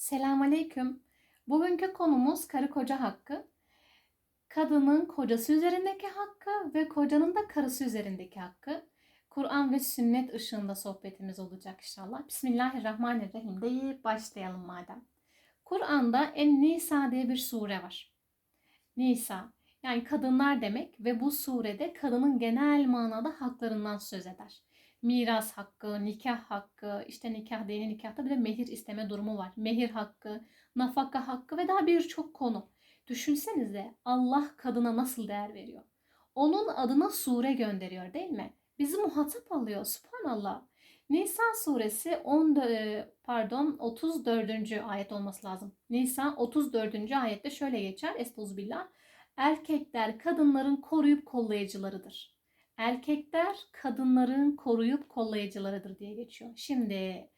Selamünaleyküm. Bugünkü konumuz karı koca hakkı. Kadının kocası üzerindeki hakkı ve kocanın da karısı üzerindeki hakkı. Kur'an ve sünnet ışığında sohbetimiz olacak inşallah. Bismillahirrahmanirrahim deyip başlayalım madem. Kur'an'da En Nisa diye bir sure var. Nisa yani kadınlar demek ve bu surede kadının genel manada haklarından söz eder miras hakkı, nikah hakkı, işte nikah değil nikahta bir de mehir isteme durumu var. Mehir hakkı, nafaka hakkı ve daha birçok konu. Düşünsenize Allah kadına nasıl değer veriyor. Onun adına sure gönderiyor değil mi? Bizi muhatap alıyor. Subhanallah. Nisa suresi 10 pardon 34. ayet olması lazım. Nisa 34. ayette şöyle geçer. Estağfirullah. Erkekler kadınların koruyup kollayıcılarıdır erkekler kadınların koruyup kollayıcılarıdır diye geçiyor. Şimdi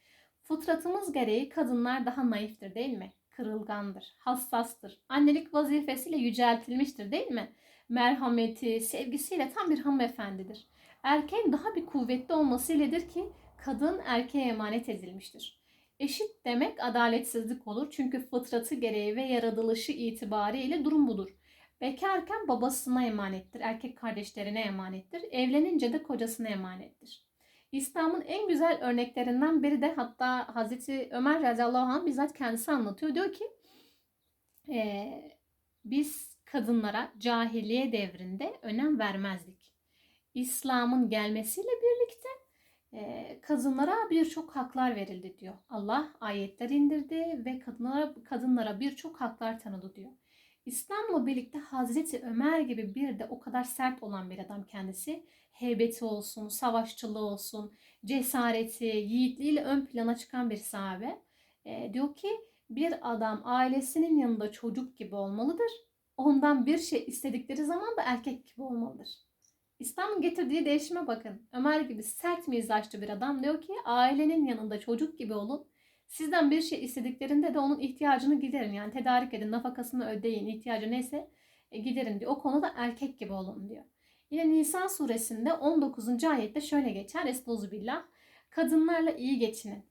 fıtratımız gereği kadınlar daha naiftir değil mi? Kırılgandır, hassastır. Annelik vazifesiyle yüceltilmiştir değil mi? Merhameti, sevgisiyle tam bir hanımefendidir. Erkeğin daha bir kuvvetli olmasıyledir ki kadın erkeğe emanet edilmiştir. Eşit demek adaletsizlik olur çünkü fıtratı gereği ve yaratılışı itibariyle durum budur. Bekarken babasına emanettir, erkek kardeşlerine emanettir. Evlenince de kocasına emanettir. İslam'ın en güzel örneklerinden biri de hatta Hazreti Ömer radıyallahu anh bizzat kendisi anlatıyor. Diyor ki e, biz kadınlara cahiliye devrinde önem vermezdik. İslam'ın gelmesiyle birlikte e, kadınlara birçok haklar verildi diyor. Allah ayetler indirdi ve kadınlara kadınlara birçok haklar tanıdı diyor. İslam'la birlikte Hazreti Ömer gibi bir de o kadar sert olan bir adam kendisi. Heybeti olsun, savaşçılığı olsun, cesareti, yiğitliğiyle ön plana çıkan bir sahabe. E, diyor ki bir adam ailesinin yanında çocuk gibi olmalıdır. Ondan bir şey istedikleri zaman da erkek gibi olmalıdır. İslam'ın getirdiği değişime bakın. Ömer gibi sert mizaçlı bir adam diyor ki ailenin yanında çocuk gibi olun. Sizden bir şey istediklerinde de onun ihtiyacını giderin. Yani tedarik edin, nafakasını ödeyin, ihtiyacı neyse e, giderin diyor. O konuda erkek gibi olun diyor. Yine Nisa suresinde 19. ayette şöyle geçer. Estağfirullah. Kadınlarla iyi geçinin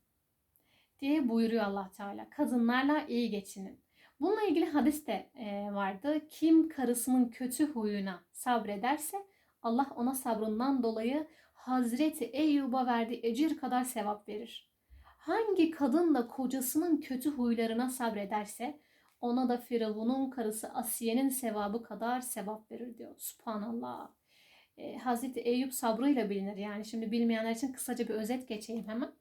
diye buyuruyor Allah Teala. Kadınlarla iyi geçinin. Bununla ilgili hadis de e, vardı. Kim karısının kötü huyuna sabrederse Allah ona sabrından dolayı Hazreti Eyyub'a verdiği ecir kadar sevap verir. Hangi kadın da kocasının kötü huylarına sabrederse ona da Firavun'un karısı Asiye'nin sevabı kadar sevap verir diyor. Subhanallah. Ee, Hazreti Eyüp sabrıyla bilinir. Yani şimdi bilmeyenler için kısaca bir özet geçeyim hemen.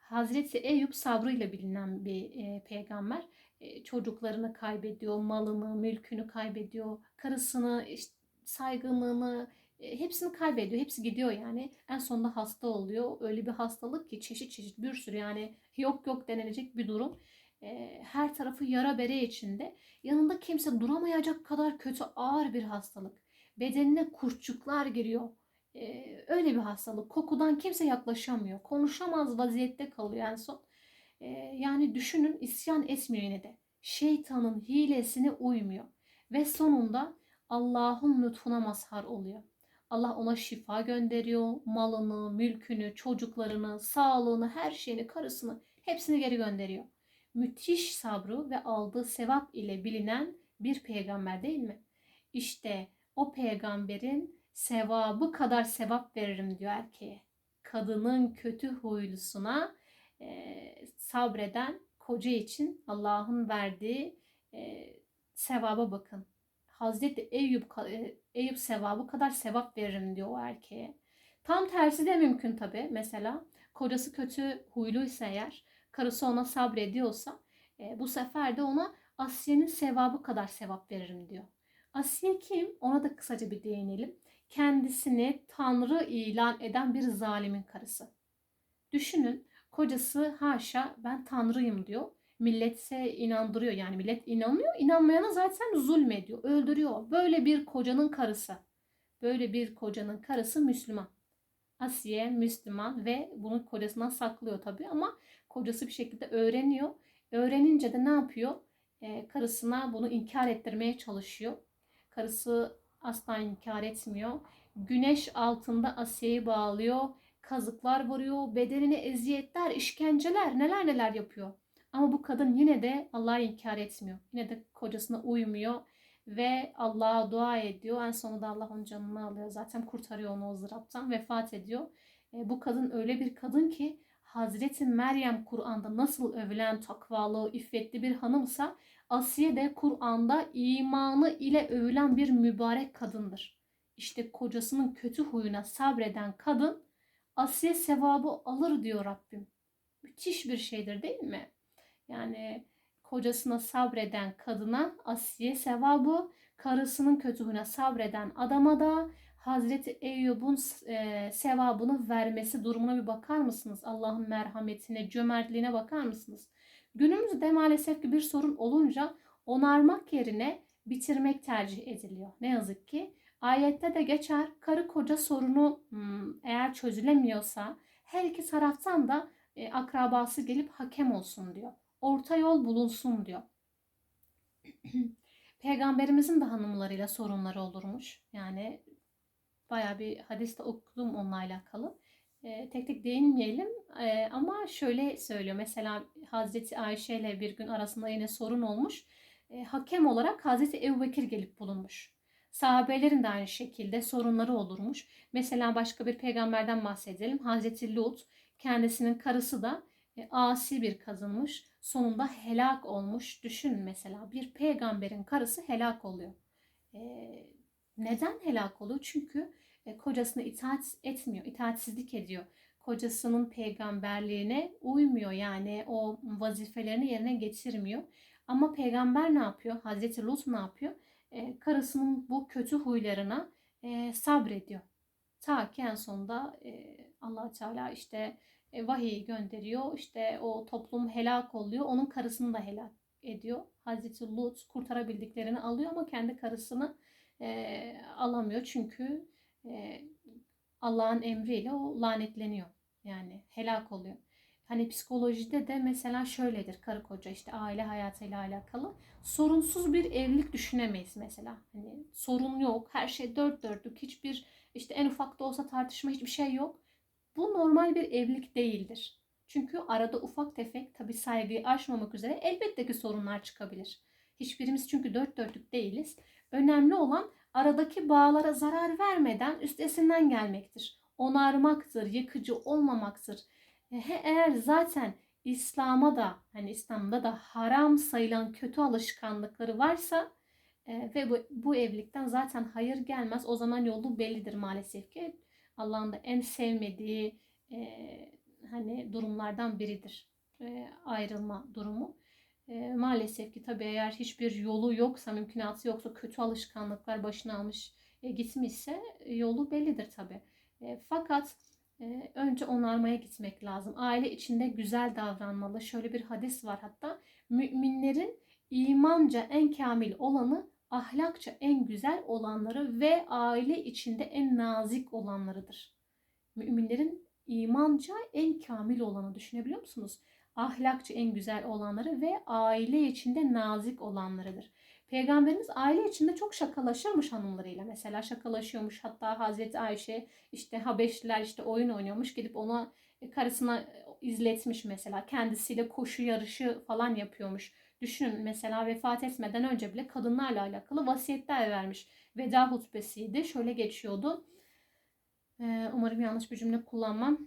Hazreti Eyüp sabrıyla bilinen bir e, peygamber. E, çocuklarını kaybediyor, malını, mülkünü kaybediyor, karısını, işte, saygınlığını, hepsini kaybediyor. Hepsi gidiyor yani. En sonunda hasta oluyor. Öyle bir hastalık ki çeşit çeşit bir sürü yani yok yok denilecek bir durum. Her tarafı yara bere içinde. Yanında kimse duramayacak kadar kötü ağır bir hastalık. Bedenine kurtçuklar giriyor. Öyle bir hastalık. Kokudan kimse yaklaşamıyor. Konuşamaz vaziyette kalıyor en son. Yani düşünün isyan etmiyor yine de. Şeytanın hilesine uymuyor. Ve sonunda Allah'ın lütfuna mazhar oluyor. Allah ona şifa gönderiyor. Malını, mülkünü, çocuklarını, sağlığını, her şeyini, karısını hepsini geri gönderiyor. Müthiş sabrı ve aldığı sevap ile bilinen bir peygamber değil mi? İşte o peygamberin sevabı kadar sevap veririm diyor erkeğe. Kadının kötü huylusuna e, sabreden koca için Allah'ın verdiği e, sevaba bakın. Hazreti Eyüp, e, Eyüp sevabı kadar sevap veririm diyor o erkeğe. Tam tersi de mümkün tabi. Mesela kocası kötü huyluysa eğer, karısı ona sabrediyorsa e, bu sefer de ona Asiye'nin sevabı kadar sevap veririm diyor. Asiye kim? Ona da kısaca bir değinelim. Kendisini Tanrı ilan eden bir zalimin karısı. Düşünün kocası haşa ben Tanrıyım diyor milletse inandırıyor. Yani millet inanmıyor. İnanmayana zaten zulmediyor, öldürüyor. Böyle bir kocanın karısı. Böyle bir kocanın karısı Müslüman. Asiye Müslüman ve bunu kocasından saklıyor tabii ama kocası bir şekilde öğreniyor. Öğrenince de ne yapıyor? Ee, karısına bunu inkar ettirmeye çalışıyor. Karısı asla inkar etmiyor. Güneş altında Asiye'yi bağlıyor. Kazıklar vuruyor. Bedenine eziyetler, işkenceler neler neler yapıyor. Ama bu kadın yine de Allah'ı inkar etmiyor. Yine de kocasına uymuyor ve Allah'a dua ediyor. En sonunda Allah onun canını alıyor. Zaten kurtarıyor onu o ızdıraptan. Vefat ediyor. E, bu kadın öyle bir kadın ki Hazreti Meryem Kur'an'da nasıl övülen takvalı, iffetli bir hanımsa Asiye de Kur'an'da imanı ile övülen bir mübarek kadındır. İşte kocasının kötü huyuna sabreden kadın Asiye sevabı alır diyor Rabbim. Müthiş bir şeydir değil mi? Yani kocasına sabreden kadına Asiye sevabı, karısının kötü huyuna sabreden adama da Hazreti Eyyub'un e, sevabını vermesi durumuna bir bakar mısınız? Allah'ın merhametine, cömertliğine bakar mısınız? Günümüzde maalesef ki bir sorun olunca onarmak yerine bitirmek tercih ediliyor. Ne yazık ki. Ayette de geçer karı koca sorunu hmm, eğer çözülemiyorsa her iki taraftan da e, akrabası gelip hakem olsun diyor. Orta yol bulunsun diyor. Peygamberimizin de hanımlarıyla sorunları olurmuş. Yani baya bir hadiste okudum onunla alakalı. E, tek tek değinmeyelim e, ama şöyle söylüyor. Mesela Hazreti Ayşe ile bir gün arasında yine sorun olmuş. E, hakem olarak Hazreti Ebu Bekir gelip bulunmuş. Sahabelerin de aynı şekilde sorunları olurmuş. Mesela başka bir peygamberden bahsedelim. Hazreti Lut kendisinin karısı da e, asi bir kadınmış. Sonunda helak olmuş. Düşün mesela bir peygamberin karısı helak oluyor. E, neden helak oluyor? Çünkü e, kocasına itaat etmiyor, itaatsizlik ediyor. Kocasının peygamberliğine uymuyor yani o vazifelerini yerine getirmiyor. Ama peygamber ne yapıyor? Hazreti Lut ne yapıyor? E, karısının bu kötü huylarına e, sabrediyor. Ta ki en sonunda e, allah Teala işte vahiy gönderiyor. İşte o toplum helak oluyor. Onun karısını da helak ediyor. Hazreti Lut kurtarabildiklerini alıyor ama kendi karısını e, alamıyor. Çünkü e, Allah'ın emriyle o lanetleniyor. Yani helak oluyor. Hani psikolojide de mesela şöyledir karı koca işte aile hayatıyla alakalı. Sorunsuz bir evlilik düşünemeyiz mesela. Hani sorun yok, her şey dört dörtlük, hiçbir işte en ufak da olsa tartışma hiçbir şey yok. Bu normal bir evlilik değildir. Çünkü arada ufak tefek tabi saygıyı aşmamak üzere elbette ki sorunlar çıkabilir. Hiçbirimiz çünkü dört dörtlük değiliz. Önemli olan aradaki bağlara zarar vermeden üstesinden gelmektir. Onarmaktır, yıkıcı olmamaktır. Eğer zaten İslam'a da hani İslam'da da haram sayılan kötü alışkanlıkları varsa e, ve bu, bu evlilikten zaten hayır gelmez. O zaman yolu bellidir maalesef ki. Allah'ın da en sevmediği e, hani durumlardan biridir e, ayrılma durumu. E, maalesef ki tabii eğer hiçbir yolu yoksa, mümkünatı yoksa, kötü alışkanlıklar başına almış e, gitmişse e, yolu bellidir tabii. E, fakat e, önce onarmaya gitmek lazım. Aile içinde güzel davranmalı. Şöyle bir hadis var hatta. Müminlerin imanca en kamil olanı ahlakça en güzel olanları ve aile içinde en nazik olanlarıdır. Müminlerin imanca en kamil olanı düşünebiliyor musunuz? Ahlakça en güzel olanları ve aile içinde nazik olanlarıdır. Peygamberimiz aile içinde çok şakalaşırmış hanımlarıyla. Mesela şakalaşıyormuş. Hatta Hazreti Ayşe işte Habeşliler işte oyun oynuyormuş. Gidip ona e, karısına izletmiş mesela. Kendisiyle koşu yarışı falan yapıyormuş. Düşünün mesela vefat etmeden önce bile kadınlarla alakalı vasiyetler vermiş. Veda hutbesiydi. Şöyle geçiyordu. Ee, umarım yanlış bir cümle kullanmam.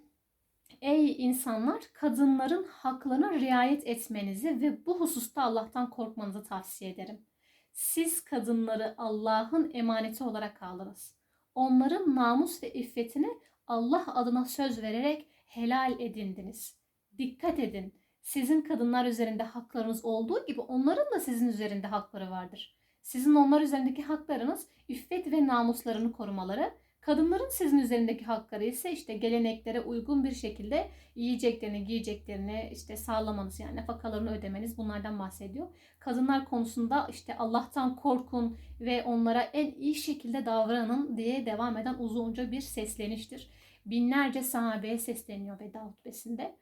Ey insanlar kadınların haklarına riayet etmenizi ve bu hususta Allah'tan korkmanızı tavsiye ederim. Siz kadınları Allah'ın emaneti olarak aldınız. Onların namus ve iffetini Allah adına söz vererek helal edindiniz. Dikkat edin. Sizin kadınlar üzerinde haklarınız olduğu gibi onların da sizin üzerinde hakları vardır. Sizin onlar üzerindeki haklarınız iffet ve namuslarını korumaları, Kadınların sizin üzerindeki hakları ise işte geleneklere uygun bir şekilde yiyeceklerini, giyeceklerini işte sağlamanız yani nafakalarını ödemeniz bunlardan bahsediyor. Kadınlar konusunda işte Allah'tan korkun ve onlara en iyi şekilde davranın diye devam eden uzunca bir sesleniştir. Binlerce sahabeye sesleniyor veda hutbesinde.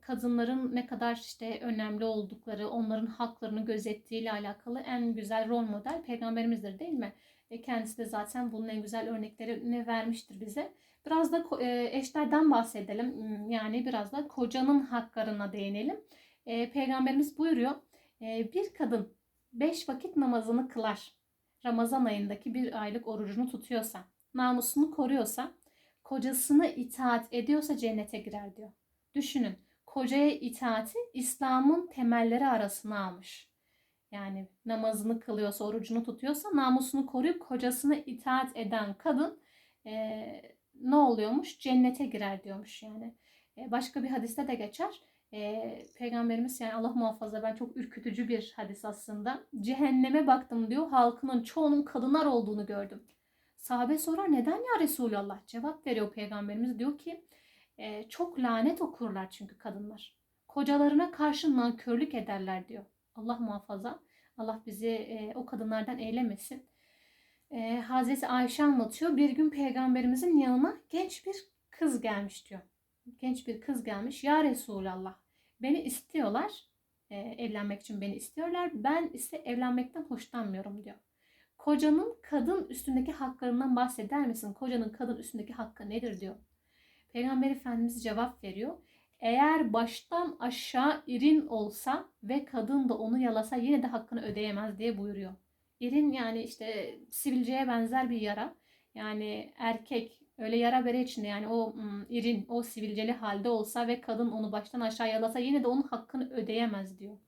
Kadınların ne kadar işte önemli oldukları, onların haklarını gözettiğiyle alakalı en güzel rol model peygamberimizdir değil mi? E, kendisi de zaten bunun en güzel örneklerini vermiştir bize. Biraz da e, eşlerden bahsedelim. Hmm, yani biraz da kocanın haklarına değinelim. e, Peygamberimiz buyuruyor. bir kadın beş vakit namazını kılar. Ramazan ayındaki bir aylık orucunu tutuyorsa, namusunu koruyorsa, kocasına itaat ediyorsa cennete girer diyor. Düşünün, kocaya itaati İslam'ın temelleri arasına almış. Yani namazını kılıyorsa, orucunu tutuyorsa, namusunu koruyup kocasına itaat eden kadın e, ne oluyormuş? Cennete girer diyormuş yani. E, başka bir hadiste de geçer. E, Peygamberimiz yani Allah muhafaza ben çok ürkütücü bir hadis aslında. Cehenneme baktım diyor halkının çoğunun kadınlar olduğunu gördüm. Sahabe sorar neden ya Resulallah? Cevap veriyor Peygamberimiz diyor ki e, çok lanet okurlar çünkü kadınlar. Kocalarına karşı nankörlük ederler diyor. Allah muhafaza. Allah bizi e, o kadınlardan eylemesin. E, Hazreti Ayşe anlatıyor. Bir gün peygamberimizin yanına genç bir kız gelmiş diyor. Genç bir kız gelmiş. Ya Resulallah beni istiyorlar. E, evlenmek için beni istiyorlar. Ben ise evlenmekten hoşlanmıyorum diyor. Kocanın kadın üstündeki haklarından bahseder misin? Kocanın kadın üstündeki hakkı nedir diyor. Peygamber Efendimiz cevap veriyor. Eğer baştan aşağı irin olsa ve kadın da onu yalasa yine de hakkını ödeyemez diye buyuruyor. İrin yani işte sivilceye benzer bir yara. Yani erkek öyle yara bere içinde yani o ım, irin o sivilceli halde olsa ve kadın onu baştan aşağı yalasa yine de onun hakkını ödeyemez diyor.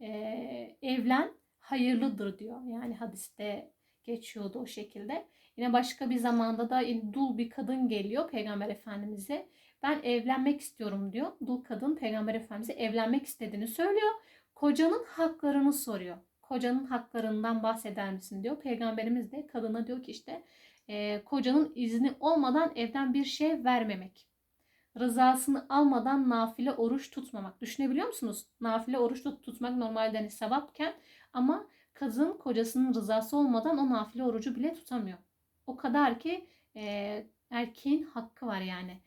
Ee, evlen hayırlıdır diyor. Yani hadiste geçiyordu o şekilde. Yine başka bir zamanda da dul bir kadın geliyor Peygamber Efendimiz'e. Ben evlenmek istiyorum diyor. Dul kadın Peygamber Efendimiz'e evlenmek istediğini söylüyor. Kocanın haklarını soruyor. Kocanın haklarından bahseder misin diyor. Peygamberimiz de kadına diyor ki işte e, kocanın izni olmadan evden bir şey vermemek. Rızasını almadan nafile oruç tutmamak. Düşünebiliyor musunuz? Nafile oruç tut, tutmak normalde hani sevapken ama kadın kocasının rızası olmadan o nafile orucu bile tutamıyor. O kadar ki e, erkeğin hakkı var yani.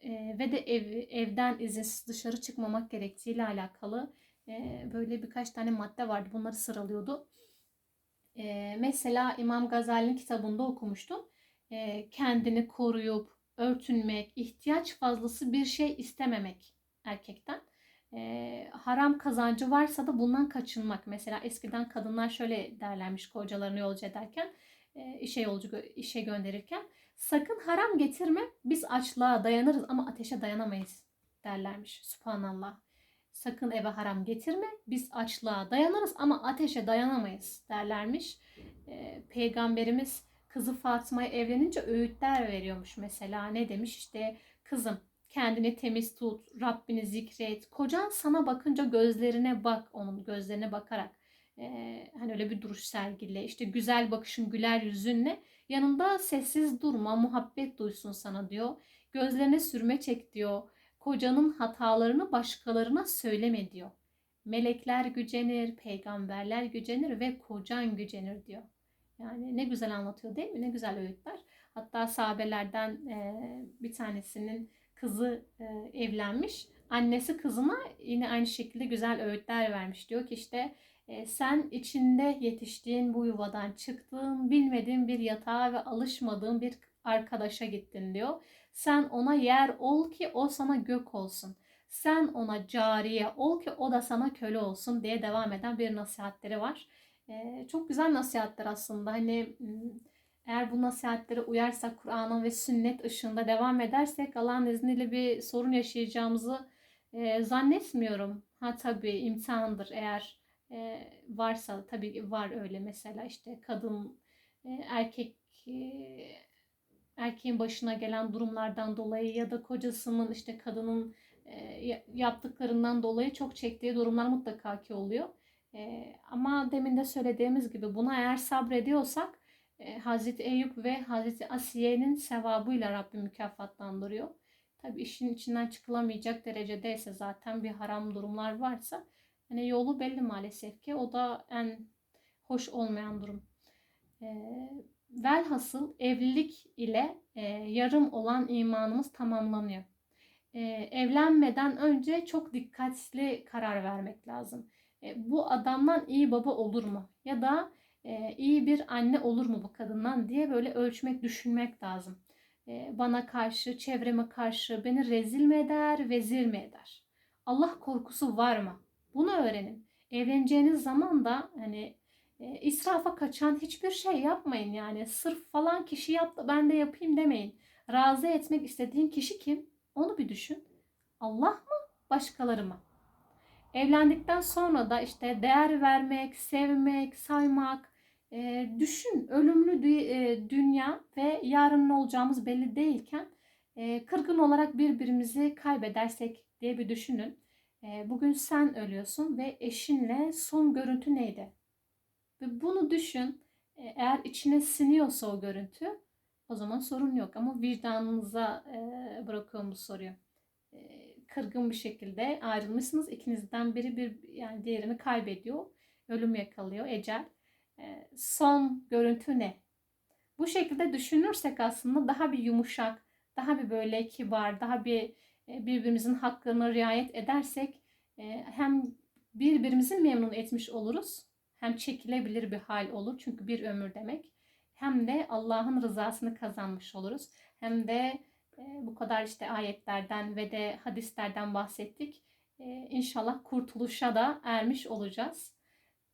E, ve de ev, evden izinsiz dışarı çıkmamak gerektiğiyle alakalı e, böyle birkaç tane madde vardı. Bunları sıralıyordu. E, mesela İmam Gazali'nin kitabında okumuştum. E, kendini koruyup örtünmek, ihtiyaç fazlası bir şey istememek erkekten. E, haram kazancı varsa da bundan kaçınmak. Mesela eskiden kadınlar şöyle derlermiş kocalarını yolcu ederken, e, işe yolcu işe gönderirken sakın haram getirme biz açlığa dayanırız ama ateşe dayanamayız derlermiş. Subhanallah. Sakın eve haram getirme biz açlığa dayanırız ama ateşe dayanamayız derlermiş. E, Peygamberimiz kızı Fatıma'ya evlenince öğütler veriyormuş mesela. Ne demiş işte kızım kendini temiz tut, Rabbini zikret. Kocan sana bakınca gözlerine bak, onun gözlerine bakarak. Ee, hani öyle bir duruş sergile. işte güzel bakışın, güler yüzünle yanında sessiz durma, muhabbet duysun sana diyor. Gözlerine sürme çek diyor. Kocanın hatalarını başkalarına söyleme diyor. Melekler gücenir, peygamberler gücenir ve kocan gücenir diyor. Yani ne güzel anlatıyor değil mi? Ne güzel öğütler. Hatta sahabelerden e, bir tanesinin kızı e, evlenmiş. Annesi kızına yine aynı şekilde güzel öğütler vermiş. Diyor ki işte e, sen içinde yetiştiğin bu yuvadan çıktığın, bilmediğin bir yatağa ve alışmadığın bir arkadaşa gittin diyor. Sen ona yer ol ki o sana gök olsun. Sen ona cariye ol ki o da sana köle olsun diye devam eden bir nasihatleri var. E, çok güzel nasihatler aslında. Hani eğer bu nasihatlere uyarsak Kur'an'ın ve sünnet ışığında devam edersek Allah'ın izniyle bir sorun yaşayacağımızı e, zannetmiyorum. Ha tabii imtihandır eğer e, varsa tabii var öyle mesela işte kadın e, erkek e, erkeğin başına gelen durumlardan dolayı ya da kocasının işte kadının e, yaptıklarından dolayı çok çektiği durumlar mutlaka ki oluyor. E, ama demin de söylediğimiz gibi buna eğer sabrediyorsak e, Hazreti Eyüp ve Hazreti Asiye'nin sevabıyla Rabbim mükafatlandırıyor. Tabi işin içinden çıkılamayacak derecedeyse zaten bir haram durumlar varsa hani yolu belli maalesef ki o da en hoş olmayan durum. E, velhasıl evlilik ile e, yarım olan imanımız tamamlanıyor. E, evlenmeden önce çok dikkatli karar vermek lazım. E, bu adamdan iyi baba olur mu? Ya da e, iyi bir anne olur mu bu kadından diye böyle ölçmek, düşünmek lazım. E, bana karşı, çevreme karşı beni rezil mi eder, vezir mi eder? Allah korkusu var mı? Bunu öğrenin. Evleneceğiniz zaman da hani e, israfa kaçan hiçbir şey yapmayın yani. Sırf falan kişi yaptı ben de yapayım demeyin. Razı etmek istediğin kişi kim? Onu bir düşün. Allah mı? Başkaları mı? Evlendikten sonra da işte değer vermek, sevmek, saymak, e, düşün ölümlü dü- e, dünya ve yarın ne olacağımız belli değilken e, kırgın olarak birbirimizi kaybedersek diye bir düşünün. E, bugün sen ölüyorsun ve eşinle son görüntü neydi? Ve bunu düşün. E, eğer içine siniyorsa o görüntü o zaman sorun yok ama vicdanınıza e, bırakıyorum bu soruyu. E, kırgın bir şekilde ayrılmışsınız. İkinizden biri bir yani diğerini kaybediyor. Ölüm yakalıyor, ecel. Son görüntü ne? Bu şekilde düşünürsek aslında daha bir yumuşak, daha bir böyle kibar, daha bir birbirimizin hakkını riayet edersek e, hem birbirimizi memnun etmiş oluruz. Hem çekilebilir bir hal olur çünkü bir ömür demek. Hem de Allah'ın rızasını kazanmış oluruz. Hem de e, bu kadar işte ayetlerden ve de hadislerden bahsettik. E, İnşallah kurtuluşa da ermiş olacağız.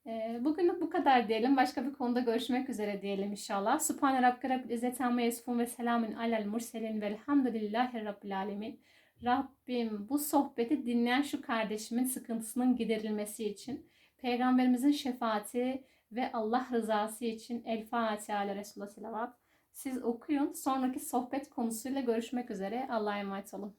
E, Bugünlük bu kadar diyelim. Başka bir konuda görüşmek üzere diyelim inşallah. Subhane Rabbike Rabbil İzzeti Amma Yasifun ve Selamun Alel Murselin Velhamdülillahi Rabbil Alemin. Rabbim bu sohbeti dinleyen şu kardeşimin sıkıntısının giderilmesi için, Peygamberimizin şefaati ve Allah rızası için El Fatiha ile Resulullah selavat. Siz okuyun. Sonraki sohbet konusuyla görüşmek üzere. Allah'a emanet olun.